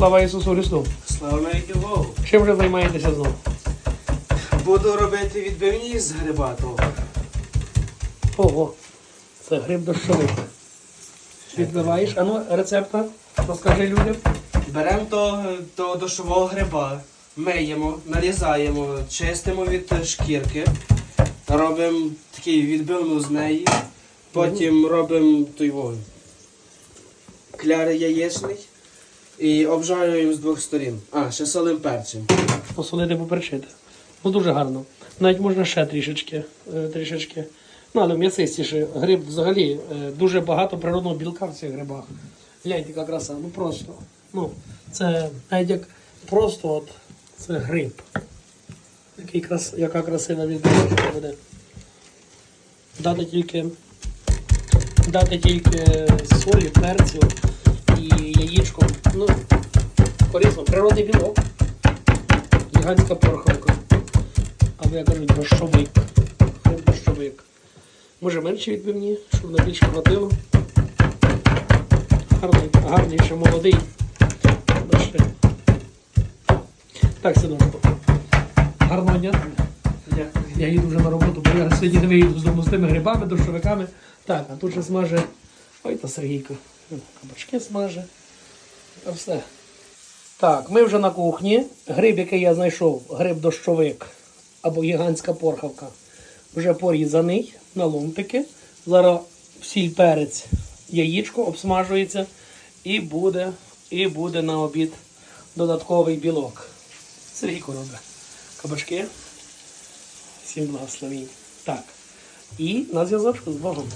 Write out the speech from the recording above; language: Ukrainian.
Слава Ісусу Христу! Слава Богу. Чим вже займаєтеся знову? Буду робити відбивні з грибатого. Ого, це гриб дощовик. Відбиваєш? А ну, рецепта, розкажи людям. Беремо того, того дощового гриба, миємо, нарізаємо, чистимо від шкірки, робимо такий відбивну з неї, потім робимо той вогонь. Кляри яєчний і обжарюємо з двох сторін. А, ще солим перцем. Посолити поперчити. Ну дуже гарно. Навіть можна ще трішечки. е, трішечки. Ну, але м'ясистіше. Гриб взагалі е, дуже багато природного білка в цих грибах. Гляньте, яка краса. Ну просто. Ну, це навіть як просто от це гриб. Який крас, яка красива відбивка буде. Дати тільки, дати тільки солі, перцю корисно. Природний білок. Гігантська порхавка. Або як кажуть, борщовик. Борщовик. Може менше відбивні, щоб на більше хватило. Гарний, гарний, ще молодий. Бачите. Так, синочку. Гарного дня. Я їду вже на роботу, бо я сьогодні не виїду з тими грибами, дощовиками. Так, а тут же смаже. Ой, та Сергійко. Кабачки смаже. Та все. Так, ми вже на кухні. Гриб, який я знайшов, гриб дощовик або гігантська порхавка, вже порізаний на ломтики. Зараз сіль перець, яєчко обсмажується і буде, і буде на обід додатковий білок. Сергійко робить. Кабачки. Всім благословінь. Так. І на зв'язочку з Богом.